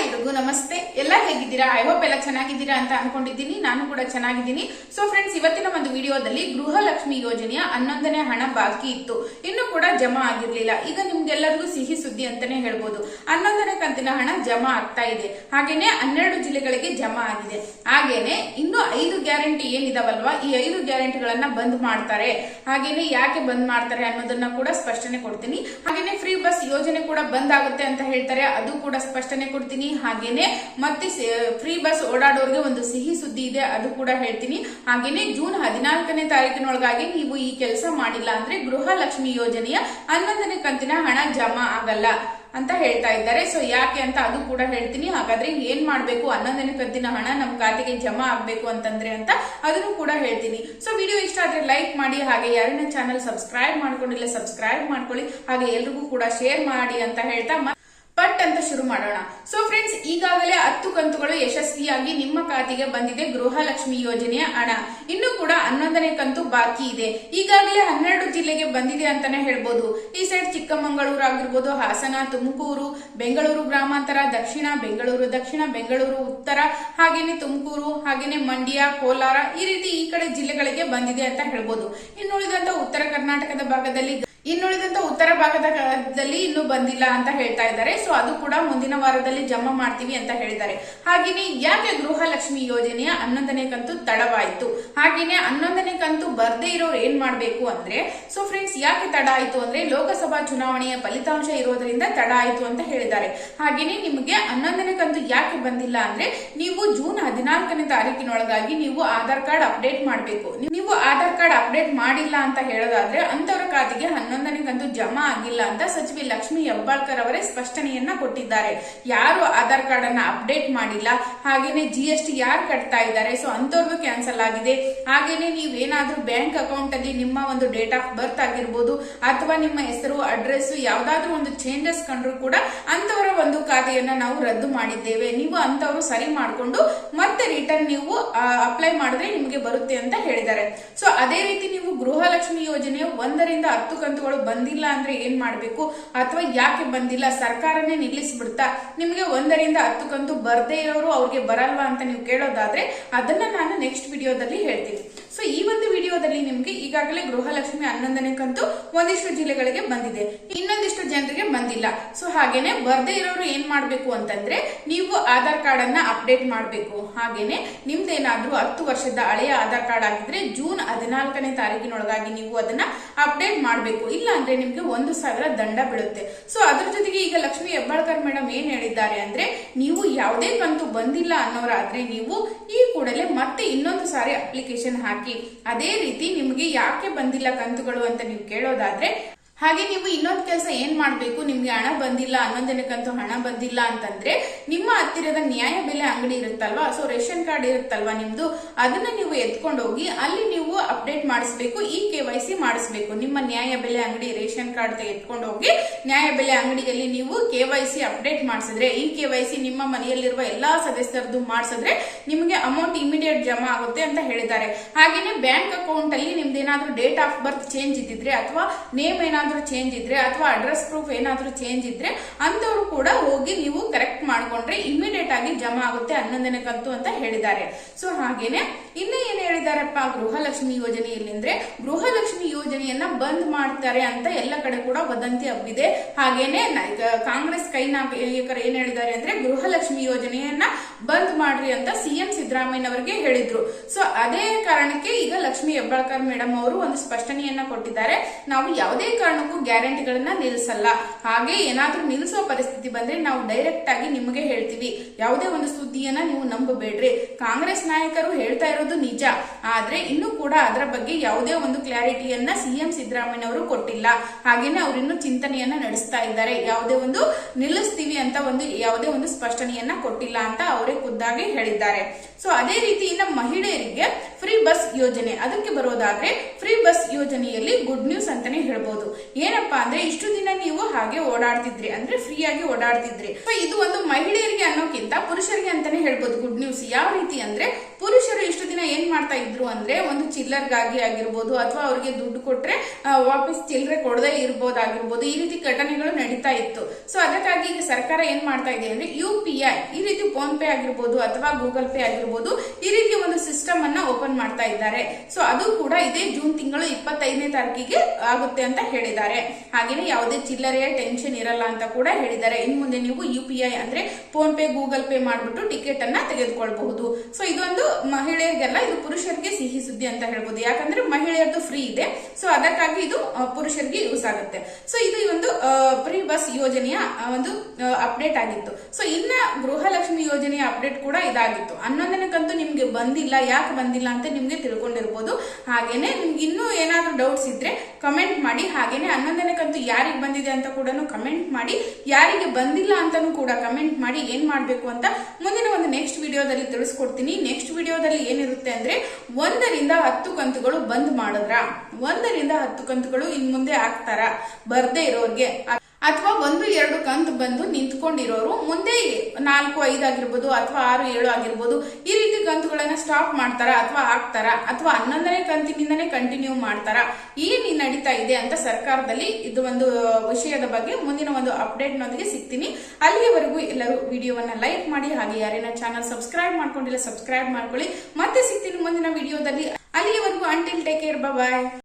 Hey! ಎಲ್ರಿಗೂ ನಮಸ್ತೆ. ಎಲ್ಲ ಹೇಗಿದ್ದೀರಾ? ಐ ಹೋಪ್ ಎಲ್ಲ ಚೆನ್ನಾಗಿದ್ದೀರಾ ಅಂತ ಅನ್ಕೊಂಡಿದ್ದೀನಿ. ನಾನು ಕೂಡ ಚೆನ್ನಾಗಿದ್ದೀನಿ. ಸೊ ಫ್ರೆಂಡ್ಸ್ ಇವತ್ತಿನ ಒಂದು ವಿಡಿಯೋದಲ್ಲಿ ಗೃಹಲಕ್ಷ್ಮಿ ಯೋಜನೆಯ ಹನ್ನೊಂದನೇ ಹಣ ಬಾಕಿ ಇತ್ತು. ಇನ್ನು ಕೂಡ ಜಮಾ ಆಗಿರ್ಲಿಲ್ಲ. ಈಗ ನಿಮ್ಗೆಲ್ಲರಿಗೂ ಸಿಹಿ ಸುದ್ದಿ ಅಂತಾನೆ ಹೇಳ್ಬೋದು. ಹನ್ನೊಂದನೇ ಕಂತಿನ ಹಣ ಜಮಾ ಆಗ್ತಾ ಇದೆ. ಹಾಗೇನೆ ಹನ್ನೆರಡು ಜಿಲ್ಲೆಗಳಿಗೆ ಜಮಾ ಆಗಿದೆ. ಹಾಗೇನೆ ಇನ್ನು ಐದು ಗ್ಯಾರಂಟಿ ಏನಿದಾವಲ್ವಾ? ಈ ಐದು ಗ್ಯಾರಂಟಿಗಳನ್ನ ಬಂದ್ ಮಾಡ್ತಾರೆ. ಹಾಗೇನೆ ಯಾಕೆ ಬಂದ್ ಮಾಡ್ತಾರೆ ಅನ್ನೋದನ್ನ ಕೂಡ ಸ್ಪಷ್ಟನೆ ಕೊಡ್ತೀನಿ. ಹಾಗೇನೆ ಫ್ರೀ ಬಸ್ ಯೋಜನೆ ಕೂಡ ಬಂದ್ ಆಗುತ್ತೆ ಅಂತ ಹೇಳ್ತಾರೆ. ಅದು ಕೂಡ ಸ್ಪಷ್ಟನೆ ಕೊಡ್ತೀನಿ. ಹಾಗೇನೆ ಮತ್ತೆ ಫ್ರೀ ಬಸ್ ಓಡಾಡೋರಿಗೆ ಒಂದು ಸಿಹಿ ಸುದ್ದಿ ಇದೆ, ಅದು ಕೂಡ ಹೇಳ್ತೀನಿ. ಹಾಗೇನೆ ಜೂನ್ ಹದಿನಾಲ್ಕನೇ ತಾರೀಕಿನೊಳಗಾಗಿ ನೀವು ಈ ಕೆಲಸ ಮಾಡಿಲ್ಲ ಅಂದ್ರೆ ಗೃಹಲಕ್ಷ್ಮಿ ಯೋಜನೆಯ ಹನ್ನೊಂದನೇ ಕಂತಿನ ಹಣ ಜಮಾ ಆಗಲ್ಲ ಅಂತ ಹೇಳ್ತಾ ಇದ್ದಾರೆ. ಸೊ ಯಾಕೆ ಅಂತ ಅದು ಕೂಡ ಹೇಳ್ತೀನಿ. ಹಾಗಾದ್ರೆ ಏನ್ ಮಾಡ್ಬೇಕು? ಹನ್ನೊಂದನೇ ಕಂತಿನ ಹಣ ನಮ್ ಖಾತೆಗೆ ಜಮಾ ಆಗ್ಬೇಕು ಅಂತಂದ್ರೆ ಅಂತ ಅದನ್ನು ಕೂಡ ಹೇಳ್ತೀನಿ. ಸೊ ವಿಡಿಯೋ ಇಷ್ಟ ಆದ್ರೆ ಲೈಕ್ ಮಾಡಿ, ಹಾಗೆ ಯಾರನ್ನ ಚಾನಲ್ ಸಬ್ಸ್ಕ್ರೈಬ್ ಮಾಡ್ಕೊಂಡಿಲ್ಲ ಸಬ್ಸ್ಕ್ರೈಬ್ ಮಾಡ್ಕೊಳ್ಳಿ. ಹಾಗೆ ಎಲ್ರಿಗೂ ಕೂಡ ಶೇರ್ ಮಾಡಿ ಅಂತ ಹೇಳ್ತಾ ಪಟ್ ಅಂತ ಶುರು ಮಾಡೋಣ. ಸೊ ಫ್ರೆಂಡ್ಸ್ ಈಗಾಗಲೇ ಹತ್ತು ಕಂತುಗಳು ಯಶಸ್ವಿಯಾಗಿ ನಿಮ್ಮ ಖಾತೆಗೆ ಬಂದಿದೆ ಗೃಹಲಕ್ಷ್ಮಿ ಯೋಜನೆಯ ಹಣ. ಇನ್ನು ಕೂಡ ಹನ್ನೊಂದನೇ ಕಂತು ಬಾಕಿ ಇದೆ. ಈಗಾಗಲೇ ಹನ್ನೆರಡು ಜಿಲ್ಲೆಗೆ ಬಂದಿದೆ ಅಂತಾನೆ ಹೇಳ್ಬೋದು. ಈ ಸೈಡ್ ಚಿಕ್ಕಮಗಳೂರು ಆಗಿರ್ಬೋದು, ಹಾಸನ, ತುಮಕೂರು, ಬೆಂಗಳೂರು ಗ್ರಾಮಾಂತರ, ದಕ್ಷಿಣ ಬೆಂಗಳೂರು ದಕ್ಷಿಣ ಬೆಂಗಳೂರು, ಉತ್ತರ, ಹಾಗೇನೆ ತುಮಕೂರು, ಹಾಗೇನೆ ಮಂಡ್ಯ, ಕೋಲಾರ ಈ ರೀತಿ ಈ ಕಡೆ ಜಿಲ್ಲೆಗಳಿಗೆ ಬಂದಿದೆ ಅಂತ ಹೇಳ್ಬೋದು. ಇನ್ನುಳಿದಂತ ಉತ್ತರ ಕರ್ನಾಟಕದ ಭಾಗದಲ್ಲಿ ಇನ್ನುಳಿದಂತ ಉತ್ತರ ಭಾಗದಲ್ಲಿ ಇನ್ನು ಬಂದಿಲ್ಲ ಅಂತ ಹೇಳ್ತಾ ಇದ್ದಾರೆ. ಸೊ ಅದು ಕೂಡ ಮುಂದಿನ ವಾರದಲ್ಲಿ ಜಮಾ ಮಾಡ್ತೀವಿ ಅಂತ ಹೇಳಿದ್ದಾರೆ. ಹಾಗೇನೆ ಯಾಕೆ ಗೃಹಲಕ್ಷ್ಮಿ ಯೋಜನೆಯ ಹನ್ನೊಂದನೇ ಕಂತು ತಡವಾಯಿತು? ಹಾಗೇನೆ ಹನ್ನೊಂದನೇ ಕಂತು ಬರ್ದೇ ಇರೋರು ಏನ್ ಮಾಡ್ಬೇಕು ಅಂದ್ರೆ ಸೊ ಫ್ರೆಂಡ್ಸ್ ಯಾಕೆ ತಡ ಆಯ್ತು ಅಂದ್ರೆ, ಲೋಕಸಭಾ ಚುನಾವಣೆಯ ಫಲಿತಾಂಶ ಇರೋದ್ರಿಂದ ತಡ ಆಯ್ತು ಅಂತ ಹೇಳಿದ್ದಾರೆ. ಹಾಗೇನೆ ನಿಮಗೆ ಹನ್ನೊಂದನೇ ಕಂತು ಯಾಕೆ ಬಂದಿಲ್ಲ ಅಂದ್ರೆ, ನೀವು ಜೂನ್ ಹದಿನಾಲ್ಕನೇ ತಾರೀಕಿನೊಳಗಾಗಿ ನೀವು ಆಧಾರ್ ಕಾರ್ಡ್ ಅಪ್ಡೇಟ್ ಮಾಡಬೇಕು. ನೀವು ಆಧಾರ್ ಕಾರ್ಡ್ ಅಪ್ಡೇಟ್ ಮಾಡಿಲ್ಲ ಅಂತ ಹೇಳೋದಾದ್ರೆ ಅಂತವರ ಖಾತೆಗೆ ಹನ್ನೊಂದನೇ ಕಂತು ಜಮಾ ಆಗಿಲ್ಲ ಅಂತ ಸಚಿವೆ ಲಕ್ಷ್ಮಿ ಹೆಬ್ಬಾಳ್ಕರ್ ಅವರೇ ಸ್ಪಷ್ಟನೆಯನ್ನ ಕೊಟ್ಟಿದ್ದಾರೆ. ಯಾರು ಆಧಾರ್ ಕಾರ್ಡ್ ಅನ್ನ ಅಪ್ಡೇಟ್ ಮಾಡಿಲ್ಲ, ಹಾಗೇನೆ ಜಿ ಎಸ್ ಟಿ ಯಾರು ಕಟ್ತಾ ಇದ್ದಾರೆ ಸೊ ಅಂತವ್ರಿಗೂ ಕ್ಯಾನ್ಸಲ್ ಆಗಿದೆ. ಹಾಗೇನೆ ನೀವೇನಾದ್ರೂ ಬ್ಯಾಂಕ್ ಅಕೌಂಟ್ ಅಲ್ಲಿ ನಿಮ್ಮ ಒಂದು ಡೇಟ್ ಆಫ್ ಬರ್ತ್ ಆಗಿರ್ಬೋದು, ಅಥವಾ ನಿಮ್ಮ ಹೆಸರು ಅಡ್ರೆಸ್ ಯಾವ್ದಾದ್ರು ಒಂದು ಚೇಂಜಸ್ ಕಂಡ್ರು ಕೂಡ ಅಂತವರ ಒಂದು ಖಾತೆಯನ್ನ ನಾವು ರದ್ದು ಮಾಡಿದ್ದೇವೆ. ನೀವು ಅಂತವರು ಸರಿ ಮಾಡಿಕೊಂಡು ಮತ್ತೆ ರಿಟರ್ನ್ ನೀವು ಅಪ್ಲೈ ಮಾಡಿದ್ರೆ ನಿಮಗೆ ಬರುತ್ತೆ ಅಂತ ಹೇಳಿದ್ದಾರೆ. ಸೊ ಅದೇ ರೀತಿ ನೀವು ಗೃಹಲಕ್ಷ್ಮಿ ಯೋಜನೆ ಒಂದರಿಂದ ಹತ್ತು ಕಂತುಗಳು ಬಂದಿಲ್ಲ ಅಂದ್ರೆ ಏನ್ ಮಾಡಬೇಕು? ಅಥವಾ ಯಾಕೆ ಬಂದಿಲ್ಲ? ಸರ್ಕಾರನೇ ನಿಲ್ಲಿಸ್ಬಿಡ್ತಾ? ನಿಮಗೆ ಒಂದರಿಂದ ಹತ್ತು ಕಂತು ಬರ್ದೇ ಇರೋರು ಅವ್ರಿಗೆ ಬರಲ್ವಾ ಅಂತ ನೀವು ಕೇಳೋದಾದ್ರೆ ಅದನ್ನ ನಾನು ನೆಕ್ಸ್ಟ್ ವಿಡಿಯೋದಲ್ಲಿ ಹೇಳ್ತೀನಿ. ವಿಡಿಯೋದಲ್ಲಿ ನಿಮ್ಗೆ ಈಗಾಗಲೇ ಗೃಹಲಕ್ಷ್ಮಿ ಹನ್ನೊಂದನೇ ಕಂತು ಒಂದಿಷ್ಟು ಜಿಲ್ಲೆಗಳಿಗೆ ಬಂದಿದೆ. ಇನ್ನೊಂದಿಷ್ಟು ಜನರಿಗೆ ಬಂದಿಲ್ಲ. ಸೊ ಹಾಗೇನೆ ಬರ್ದೇ ಇರೋರು ಏನ್ ಮಾಡ್ಬೇಕು ಅಂತಂದ್ರೆ ನೀವು ಆಧಾರ್ ಕಾರ್ಡ್ ಅನ್ನ ಅಪ್ಡೇಟ್ ಮಾಡಬೇಕು. ಹಾಗೇನೆ ನಿಮ್ದೇನಾದ್ರೂ ಹತ್ತು ವರ್ಷದ ಹಳೆಯ ಆಧಾರ್ ಕಾರ್ಡ್ ಆಗಿದ್ರೆ ಜೂನ್ ಹದಿನಾಲ್ಕನೇ ತಾರೀಕಿನೊಳಗಾಗಿ ನೀವು ಅದನ್ನ ಅಪ್ಡೇಟ್ ಮಾಡಬೇಕು. ಇಲ್ಲ ಅಂದ್ರೆ ನಿಮಗೆ ಒಂದು ಸಾವಿರ ದಂಡ ಬೀಳುತ್ತೆ. ಸೊ ಅದ್ರ ಜೊತೆಗೆ ಈಗ ಲಕ್ಷ್ಮಿ ಹೆಬ್ಬಾಳ್ಕರ್ ಮೇಡಮ್ ಏನ್ ಹೇಳಿದ್ದಾರೆ ಅಂದ್ರೆ, ನೀವು ಯಾವುದೇ ಕಂತು ಬಂದಿಲ್ಲ ಅನ್ನೋರಾದ್ರೆ ನೀವು ಈ ಕೂಡಲೇ ಮತ್ತೆ ಇನ್ನೊಂದು ಸಾರಿ ಅಪ್ಲಿಕೇಶನ್ ಹಾಕಿ. ಅದೇ ರೀತಿ ನಿಮಗೆ ಯಾಕೆ ಬಂದಿಲ್ಲ ಕಂತುಗಳು ಅಂತ ನೀವು ಕೇಳೋದಾದ್ರೆ ಹಾಗೆ ನೀವು ಇನ್ನೊಂದು ಕೆಲಸ ಏನ್ ಮಾಡಬೇಕು? ನಿಮ್ಗೆ ಹಣ ಬಂದಿಲ್ಲ ಹನ್ನೊಂದನೇ ಕಂತು ಹಣ ಬಂದಿಲ್ಲ ಅಂತಂದ್ರೆ ನಿಮ್ಮ ಹತ್ತಿರದ ನ್ಯಾಯ ಬೆಲೆ ಅಂಗಡಿ ಇರುತ್ತಲ್ವಾ? ಸೊ ರೇಷನ್ ಕಾರ್ಡ್ ಇರುತ್ತಲ್ವಾ ನಿಮ್ದು? ಅದನ್ನ ನೀವು ಎತ್ಕೊಂಡು ಹೋಗಿ ಅಲ್ಲಿ ನೀವು ಅಪ್ಡೇಟ್ ಮಾಡಿಸ್ಬೇಕು, ಈ ಕೆ ವೈ ಸಿ ಮಾಡಿಸ್ಬೇಕು. ನಿಮ್ಮ ನ್ಯಾಯ ಬೆಲೆ ಅಂಗಡಿ ರೇಷನ್ ಕಾರ್ಡ್ ಎತ್ಕೊಂಡು ಹೋಗಿ ನ್ಯಾಯ ಬೆಲೆ ಅಂಗಡಿಯಲ್ಲಿ ನೀವು ಕೆ ವೈ ಸಿ ಅಪ್ಡೇಟ್ ಮಾಡಿಸಿದ್ರೆ, ಈ ಕೆ ವೈ ಸಿ ನಿಮ್ಮ ಮನೆಯಲ್ಲಿರುವ ಎಲ್ಲಾ ಸದಸ್ಯರದ್ದು ಮಾಡಿಸಿದ್ರೆ ನಿಮಗೆ ಅಮೌಂಟ್ ಇಮಿಡಿಯೇಟ್ ಜಮಾ ಆಗುತ್ತೆ ಅಂತ ಹೇಳಿದ್ದಾರೆ. ಹಾಗೇನೆ ಬ್ಯಾಂಕ್ ಅಕೌಂಟ್ ಅಲ್ಲಿ ನಿಮ್ದೇನಾದ್ರೂ ಡೇಟ್ ಆಫ್ ಬರ್ತ್ ಚೇಂಜ್ ಇದ್ದಿದ್ರೆ ಅಥವಾ ನೇಮ್ ಏನಾದ್ರೂ ಚೇಂಜ್ ಇದ್ರೆ ಅಥವಾ ಅಡ್ರೆಸ್ ಪ್ರೂಫ್ ಏನಾದ್ರೂ ಚೇಂಜ್ ಇದ್ರೆ ಅಂತವ್ರು ಕೂಡ ಹೋಗಿ ನೀವು ಕರೆಕ್ಟ್ ಮಾಡ್ಕೊಂಡ್ರೆ ಇಮಿಡಿಯೇಟ್ ಆಗಿ ಜಮಾ ಆಗುತ್ತೆ ಹನ್ನೊಂದನೇ ಕಂತು ಅಂತ ಹೇಳಿದ್ದಾರೆ. ಸೊ ಹಾಗೇನೆ ಇನ್ನ ಏನ್ ಹೇಳಿದಾರಪ್ಪ, ಗೃಹಲಕ್ಷ್ಮಿ ಯೋಜನೆಯಲ್ಲಿ ಅಂದ್ರೆ ಗೃಹಲಕ್ಷ್ಮಿ ಯೋಜನೆಯನ್ನ ಬಂದ್ ಮಾಡ್ತಾರೆ ಅಂತ ಎಲ್ಲ ಕಡೆ ಕೂಡ ವದಂತಿ ಹಬ್ಬಿದೆ. ಹಾಗೇನೆ ಕಾಂಗ್ರೆಸ್ ಕೈ ನಾಯಕರು ಏನ್ ಹೇಳಿದ್ದಾರೆ ಅಂದ್ರೆ ಗೃಹಲಕ್ಷ್ಮಿ ಯೋಜನೆಯನ್ನ ಬಂದ್ ಮಾಡ್ರಿ ಅಂತ ಸಿಎಂ ಸಿದ್ದರಾಮಯ್ಯ ಅವರಿಗೆ ಹೇಳಿದ್ರು. ಸೊ ಅದೇ ಕಾರಣಕ್ಕೆ ಈಗ ಲಕ್ಷ್ಮಿ ಹೆಬ್ಬಾಳ್ಕರ್ ಮೇಡಮ್ ಅವರು ಒಂದು ಸ್ಪಷ್ಟನೆಯನ್ನ ಕೊಟ್ಟಿದ್ದಾರೆ. ನಾವು ಯಾವುದೇ ಕಾರಣಕ್ಕೂ ಗ್ಯಾರಂಟಿಗಳನ್ನ ನಿಲ್ಲಿಸಲ್ಲ ಹಾಗೆ ಏನಾದ್ರೂ ನಿಲ್ಲಿಸೋ ಪರಿಸ್ಥಿತಿ ಬಂದ್ರೆ ನಾವು ಡೈರೆಕ್ಟ್ ಆಗಿ ನಿಮಗೆ ಹೇಳ್ತೀವಿ. ಯಾವುದೇ ಒಂದು ಸುದ್ದಿಯನ್ನ ನೀವು ನಂಬಬೇಡ್ರಿ. ಕಾಂಗ್ರೆಸ್ ನಾಯಕರು ಹೇಳ್ತಾ ಇರೋದು ನಿಜ. ಆದ್ರೆ ಇನ್ನೂ ಕೂಡ ಅದರ ಬಗ್ಗೆ ಯಾವುದೇ ಒಂದು ಕ್ಲಾರಿಟಿಯನ್ನ ಸಿಎಂ ಸಿದ್ದರಾಮಯ್ಯ ಅವರು ಕೊಟ್ಟಿಲ್ಲ. ಹಾಗೇನೆ ಅವರು ಇನ್ನೂ ಚಿಂತನೆಯನ್ನ ನಡೆಸ್ತಾ ಇದ್ದಾರೆ. ಯಾವುದೇ ಒಂದು ನಿಲ್ಲಿಸ್ತೀವಿ ಅಂತ ಒಂದು ಯಾವುದೇ ಒಂದು ಸ್ಪಷ್ಟನೆಯನ್ನ ಕೊಟ್ಟಿಲ್ಲ ಅಂತ ಅವರೇ ಖುದ್ದಾಗಿ ಹೇಳಿದ್ದಾರೆ. ಸೊ ಅದೇ ರೀತಿಯಿಂದ ಮಹಿಳೆಯರಿಗೆ ಫ್ರೀ ಬಸ್ ಯೋಜನೆ. ಅದಕ್ಕೆ ಬರೋದಾದ್ರೆ ಫ್ರೀ ಬಸ್ ಯೋಜನೆಯಲ್ಲಿ ಗುಡ್ ನ್ಯೂಸ್ ಅಂತಾನೆ ಹೇಳ್ಬೋದು. ಏನಪ್ಪಾ ಅಂದ್ರೆ ಇಷ್ಟು ದಿನ ನೀವು ಹಾಗೆ ಓಡಾಡ್ತಿದ್ರಿ, ಅಂದ್ರೆ ಫ್ರೀ ಆಗಿ ಓಡಾಡ್ತಿದ್ರಿ. ಇದು ಒಂದು ಮಹಿಳೆಯರಿಗೆ ಅನ್ನೋಕ್ಕಿಂತ ಪುರುಷರಿಗೆ ಅಂತಾನೆ ಹೇಳ್ಬೋದು ಗುಡ್ ನ್ಯೂಸ್ ಯಾವ ರೀತಿ ಅಂದ್ರೆ ಪುರುಷರು ಇಷ್ಟು ದಿನ ಏನ್ ಮಾಡ್ತಾ ಇದ್ರು ಅಂದ್ರೆ ಒಂದು ಚಿಲ್ಲರ್ಗಾಗಿ ಆಗಿರ್ಬೋದು ಅಥವಾ ಅವ್ರಿಗೆ ದುಡ್ಡು ಕೊಟ್ರೆ ವಾಪಸ್ ಚಿಲ್ಲರೆ ಕೊಡದೇ ಇರ್ಬೋದಾಗಿರ್ಬೋದು. ಈ ರೀತಿ ಘಟನೆಗಳು ನಡೀತಾ ಇತ್ತು. ಸೊ ಅದಕ್ಕಾಗಿ ಈಗ ಸರ್ಕಾರ ಏನ್ ಮಾಡ್ತಾ ಇದೆ ಅಂದ್ರೆ ಯು ಪಿ ಐ ಈ ರೀತಿ ಫೋನ್ ಪೇ ಆಗಿರ್ಬೋದು ಅಥವಾ ಗೂಗಲ್ ಪೇ ಆಗಿರ್ಬೋದು, ಈ ರೀತಿ ಒಂದು ಸಿಸ್ಟಮ್ ಅನ್ನ ಓಪನ್ ಮಾಡ್ತಾ ಇದ್ದಾರೆ. ಸೊ ಅದು ಕೂಡ ಇದೇ ಜೂನ್ ತಿಂಗಳು ಇಪ್ಪತ್ತೈದನೇ ತಾರೀಕಿಗೆ ಆಗುತ್ತೆ ಅಂತ ಹೇಳಿದ್ದಾರೆ. ಹಾಗೆಯೇ ಯಾವುದೇ ಚಿಲ್ಲರೆಯ ಟೆನ್ಷನ್ ಇರಲ್ಲ ಅಂತ ಕೂಡ ಹೇಳಿದ್ದಾರೆ. ಇನ್ನು ಮುಂದೆ ನೀವು ಯು ಪಿ ಐ ಅಂದ್ರೆ ಫೋನ್ ಪೇ, ಗೂಗಲ್ ಪೇ ಮಾಡಿಬಿಟ್ಟು ಟಿಕೆಟ್ ಅನ್ನ ತೆಗೆದುಕೊಳ್ಬಹುದು. ಸೊ, ಇದೊಂದು ಮಹಿಳೆಯರಿಗೆಲ್ಲ ಇದು ಪುರುಷರಿಗೆ ಸಿಹಿ ಸುದ್ದಿ ಅಂತ ಹೇಳ್ಬೋದು. ಯಾಕಂದ್ರೆ ಮಹಿಳೆಯರದು ಫ್ರೀ ಇದೆ. ಸೊ, ಅದಕ್ಕಾಗಿ ಇದು ಪುರುಷರಿಗೆ ಯೂಸ್ ಆಗುತ್ತೆ. ಸೊ, ಇದು ಒಂದು ಫ್ರೀ ಬಸ್ ಯೋಜನೆಯ ಒಂದು ಅಪ್ಡೇಟ್ ಆಗಿತ್ತು. ಸೊ, ಇನ್ನ ಗೃಹಲಕ್ಷ್ಮಿ ಯೋಜನೆಯ ಅಪ್ಡೇಟ್ ಕೂಡ ಇದಾಗಿತ್ತು. ಹನ್ನೊಂದನಕ್ಕಂತೂ ಕಂತು ನಿಮ್ಗೆ ಬಂದಿಲ್ಲ. ಯಾಕೆ ಬಂದಿಲ್ಲ ಅಂತ ನಿಮ್ಗೆ ತಿಳ್ಕೊಂಡಿರ್ಬೋದು. ಹಾಗೇನೆ ನಿಮ್ಗೆ ಇನ್ನೂ ಏನಾದರೂ ಡೌಟ್ಸ್ ಇದ್ರೆ ಕಮೆಂಟ್ ಮಾಡಿ. ಹಾಗೇನೆ ಹನ್ನೊಂದನೇ ಕಂತು ಯಾರಿಗೆ ಬಂದಿದೆ ಅಂತ ಕೂಡ ಕಮೆಂಟ್ ಮಾಡಿ. ಯಾರಿಗೆ ಬಂದಿಲ್ಲ ಅಂತಲೂ ಕೂಡ ಕಮೆಂಟ್ ಮಾಡಿ ಏನು ಮಾಡಬೇಕು ಅಂತ ಮುಂದಿನ ಒಂದು ನೆಕ್ಸ್ಟ್ ವಿಡಿಯೋದಲ್ಲಿ ತಿಳಿಸ್ಕೊಡ್ತೀನಿ. ನೆಕ್ಸ್ಟ್ ವಿಡಿಯೋದಲ್ಲಿ ಏನಿರುತ್ತೆ ಅಂದ್ರೆ ಒಂದರಿಂದ ಹತ್ತು ಕಂತುಗಳು ಬಂದ್ ಮಾಡಿದ್ರ. ಒಂದರಿಂದ ಹತ್ತು ಕಂತುಗಳು ಇನ್ನು ಮುಂದೆ ಆಗ್ತಾರ. ಬರ್ದೇ ಇರೋರ್ಗೆ. ಅಥವಾ ಒಂದು, ಎರಡು ಕಂತು ಬಂದು ನಿಂತ್ಕೊಂಡಿರೋರು, ಮುಂದೆ ನಾಲ್ಕು, ಐದು ಆಗಿರ್ಬೋದು ಅಥವಾ ಆರು, ಏಳು ಆಗಿರ್ಬೋದು, ಈ ರೀತಿ ಕಂತುಗಳನ್ನ ಸ್ಟಾಪ್ ಮಾಡ್ತಾರ ಅಥವಾ ಹಾಕ್ತಾರ ಅಥವಾ ಹನ್ನೊಂದನೇ ಕಂತಿನಿಂದನೇ ಕಂಟಿನ್ಯೂ ಮಾಡ್ತಾರ? ಏನ್ ನಡೀತಾ ಇದೆ ಅಂತ ಸರ್ಕಾರದಲ್ಲಿ ಇದು ಒಂದು ವಿಷಯದ ಬಗ್ಗೆ ಮುಂದಿನ ಒಂದು ಅಪ್ಡೇಟ್ ನೊಂದಿಗೆ ಸಿಗ್ತೀನಿ. ಅಲ್ಲಿಯವರೆಗೂ ಎಲ್ಲರೂ ವಿಡಿಯೋವನ್ನ ಲೈಕ್ ಮಾಡಿ, ಹಾಗೆ ಯಾರೇನ ಚಾನಲ್ ಸಬ್ಸ್ಕ್ರೈಬ್ ಮಾಡ್ಕೊಂಡಿಲ್ಲ ಸಬ್ಸ್ಕ್ರೈಬ್ ಮಾಡ್ಕೊಳ್ಳಿ. ಮತ್ತೆ ಸಿಗ್ತೀನಿ ಮುಂದಿನ ವಿಡಿಯೋದಲ್ಲಿ. ಅಲ್ಲಿಯವರೆಗೂ ಅಂಟಿಲ್ ಟೇಕ್ ಕೇರ್ ಬಾಯ್